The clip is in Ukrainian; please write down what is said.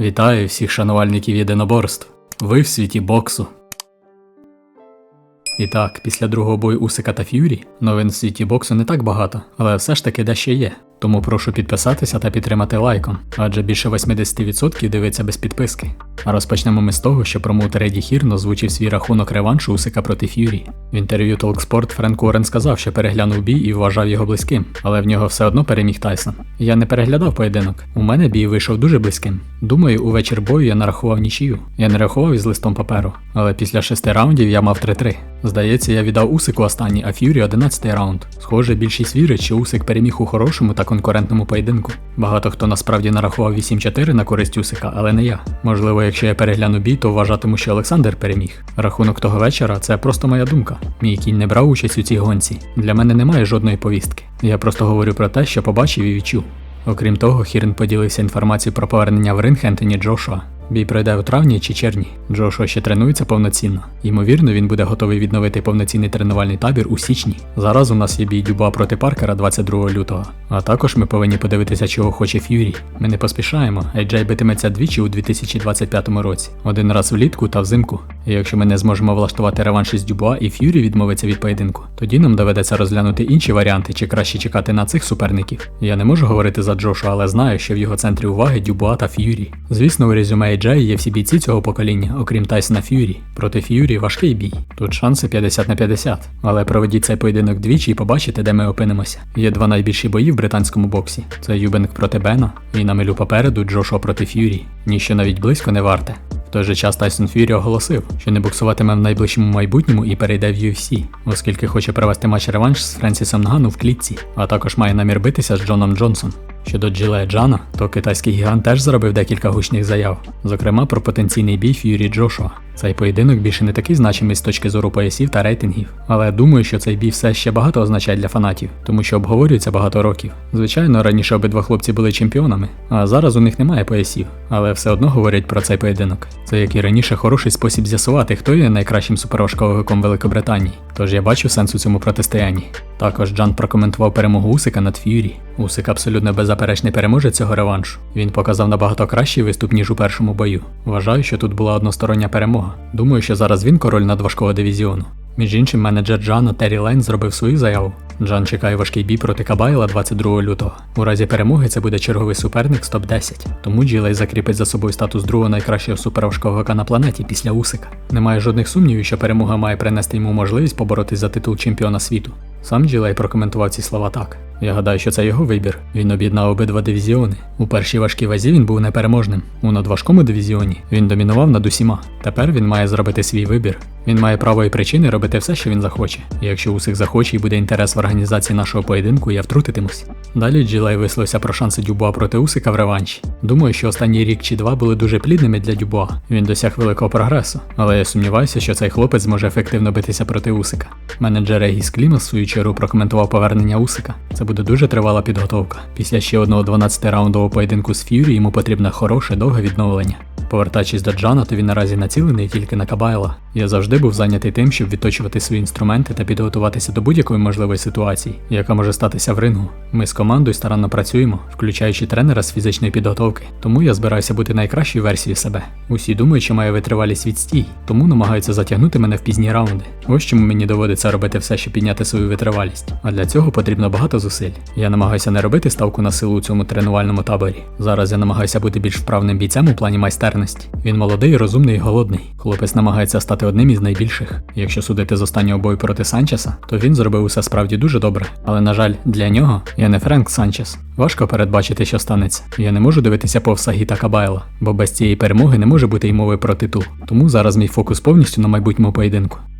Вітаю всіх шанувальників єдиноборств. Ви в світі боксу. І так, після другого бою Усика та Ф'юрі новин в світі боксу не так багато, але все ж таки дещо є. Тому прошу підписатися та підтримати лайком, адже більше 80% дивиться без підписки. А розпочнемо ми з того, що промоутер Еді Хірн озвучив свій рахунок реваншу Усика проти Ф'юрі. В інтерв'ю Talksport Френк Уоррен сказав, що переглянув бій і вважав його близьким, але в нього все одно переміг Тайсон. Я не переглядав поєдинок. У мене бій вийшов дуже близьким. Думаю, у вечір бою я нарахував нічию. Я не рахував із листом паперу, але після шести раундів я мав 3-3. Здається, я віддав Усику останній, а Ф'юрі 11 раунд. Схоже, більшість вірить, що Усик переміг у хорошому та конкурентному поєдинку. Багато хто насправді нарахував 8-4 на користь Усика, але не я. Можливо, якщо я перегляну бій, то вважатиму, що Олександр переміг. Рахунок того вечора це просто моя думка. Мій кінь не брав участь у цій гонці. Для мене немає жодної повістки. Я просто говорю про те, що побачив і відчув. Окрім того, Хірн поділився інформацією про повернення в ринг Ентоні Джошуа. Бій пройде у травні чи червні. Джошуа ще тренується повноцінно. Ймовірно, він буде готовий відновити повноцінний тренувальний табір у січні. Зараз у нас є бій Дюба проти Паркера 22 лютого. А також ми повинні подивитися, чого хоче Ф'юрі. Ми не поспішаємо, AJ битиметься двічі у 2025 році, один раз влітку та взимку. І якщо ми не зможемо влаштувати реванш із Дюбуа і Ф'юрі відмовиться від поєдинку, тоді нам доведеться розглянути інші варіанти, чи краще чекати на цих суперників. Я не можу говорити за Джошу, але знаю, що в його центрі уваги Дюбуа та Ф'юрі. Звісно, у резюме AJ є всі бійці цього покоління, окрім Тайсона Ф'юрі. Проти Ф'юрі важкий бій. Тут шанси 50 на 50. Але проведіть цей поєдинок двічі і побачите, де ми опинимося. Є два найбільші бої в британському боксі: це Юбенк проти Бена і на милю попереду Джошуа проти Ф'юрі. Ніщо навіть близько не варте. В той же час Тайсон Ф'юрі оголосив, що не боксуватиме в найближчому майбутньому і перейде в UFC, оскільки хоче провести матч реванш з Френсісом Нгану в клітці, а також має намір битися з Джоном Джонсом. Щодо Джиле Джана, то китайський гігант теж зробив декілька гучних заяв, зокрема про потенційний бій Ф'юрі Джошуа. Цей поєдинок більше не такий значимий з точки зору поясів та рейтингів, але думаю, що цей бій все ще багато означає для фанатів, тому що обговорюється багато років. Звичайно, раніше обидва хлопці були чемпіонами, а зараз у них немає поясів, але все одно говорять про цей поєдинок. Це як і раніше хороший спосіб з'ясувати, хто є найкращим суперважковиком Великобританії. Тож я бачу сенс у цьому протистоянні. Також Джан прокоментував перемогу Усика над Ф'юрі. Усик абсолютно беззаперечний переможець цього реваншу. Він показав набагато кращий виступ, ніж у першому бою. Вважаю, що тут була одностороння перемога. Думаю, що зараз він король надважкого дивізіону. Між іншим, менеджер Джана Террі Лейн зробив свою заяву. Джан чекає важкий бій проти Кабайла 22 лютого. У разі перемоги це буде черговий суперник з топ-10. Тому Джилей закріпить за собою статус другого найкращого суперважковика на планеті після Усика. Немає жодних сумнівів, що перемога має принести йому можливість поборотись за титул чемпіона світу. Сам Джилей прокоментував ці слова так. Я гадаю, що це його вибір. Він об'єднав обидва дивізіони. У першій важкій вазі він був непереможним. У надважкому дивізіоні він домінував над усіма. Тепер він має зробити свій вибір. Він має право і причини робити все, що він захоче. І якщо усіх захоче і буде інтерес в організації нашого поєдинку, я втрутитимусь. Далі Джилей висловився про шанси Дюбуа проти Усика в реванші. Думаю, що останній рік чи два були дуже плідними для Дюбуа. Він досяг великого прогресу, але я сумніваюся, що цей хлопець зможе ефективно битися проти Усика. Менеджер Егіс Кліма в свою чергу прокоментував повернення Усика. Це буде дуже тривала підготовка. Після ще одного 12-раундового поєдинку з Ф'юрі йому потрібне хороше довге відновлення. Повертаючись до Джана, то він наразі націлений тільки на Кабайла. Я завжди був зайнятий тим, щоб відточувати свої інструменти та підготуватися до будь-якої можливої ситуації, яка може статися в рингу. Ми з командою старанно працюємо, включаючи тренера з фізичної підготовки. Тому я збираюся бути найкращою версією себе. Усі думають, що маю витривалість відстій, тому намагаються затягнути мене в пізні раунди. Ось чому мені доводиться робити все, щоб підняти свою витривалість. А для цього потрібно багато зусиль. Я намагаюся не робити ставку на силу у цьому тренувальному таборі. Зараз я намагаюся бути більш вправним бійцем у плані майстерності. Він молодий, розумний і голодний. Хлопець намагається стати одним із найбільших. Якщо судити з останнього бою проти Санчеса, то він зробив усе справді дуже добре. Але на жаль, для нього я не Френк Санчес. Важко передбачити, що станеться. Я не можу дивитися повса Гіта Кабайла, бо без цієї перемоги не може бути й мови про титул. Тому зараз мій фокус повністю на майбутньому поєдинку.